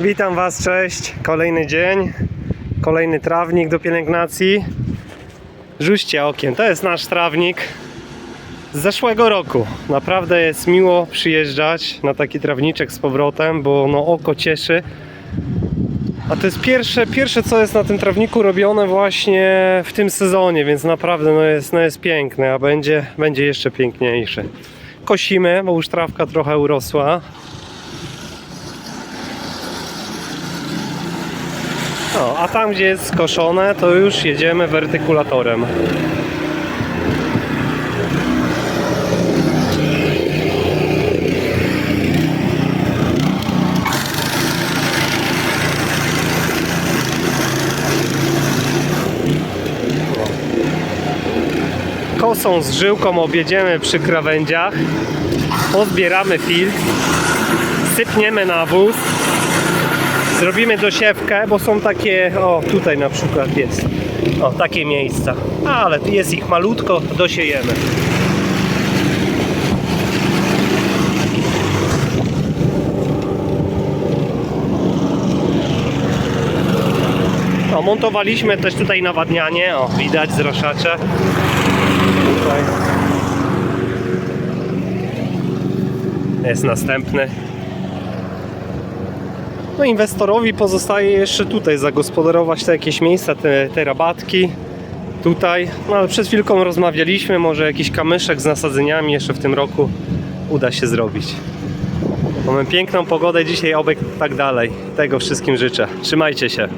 Witam Was, cześć. Kolejny dzień, kolejny trawnik do pielęgnacji. Rzućcie okiem, to jest nasz trawnik z zeszłego roku. Naprawdę jest miło przyjeżdżać na taki trawniczek z powrotem, bo no oko cieszy. A to jest pierwsze, pierwsze co jest na tym trawniku robione właśnie w tym sezonie, więc naprawdę no jest, no jest piękne, a będzie, będzie jeszcze piękniejszy. Kosimy, bo już trawka trochę urosła. No, a tam gdzie jest skoszone, to już jedziemy wertykulatorem. Kosą z żyłką objedziemy przy krawędziach, pozbieramy filtr, sypniemy nawóz, Zrobimy dosiewkę, bo są takie, o tutaj na przykład jest, o takie miejsca, ale jest ich malutko, dosiejemy. O, montowaliśmy też tutaj nawadnianie, o widać zraszacze. Tutaj. Jest następny. No inwestorowi pozostaje jeszcze tutaj zagospodarować te jakieś miejsca, te, te rabatki tutaj. No ale przed chwilką rozmawialiśmy, może jakiś kamyszek z nasadzeniami jeszcze w tym roku uda się zrobić. Mamy piękną pogodę dzisiaj, oby tak dalej. Tego wszystkim życzę. Trzymajcie się.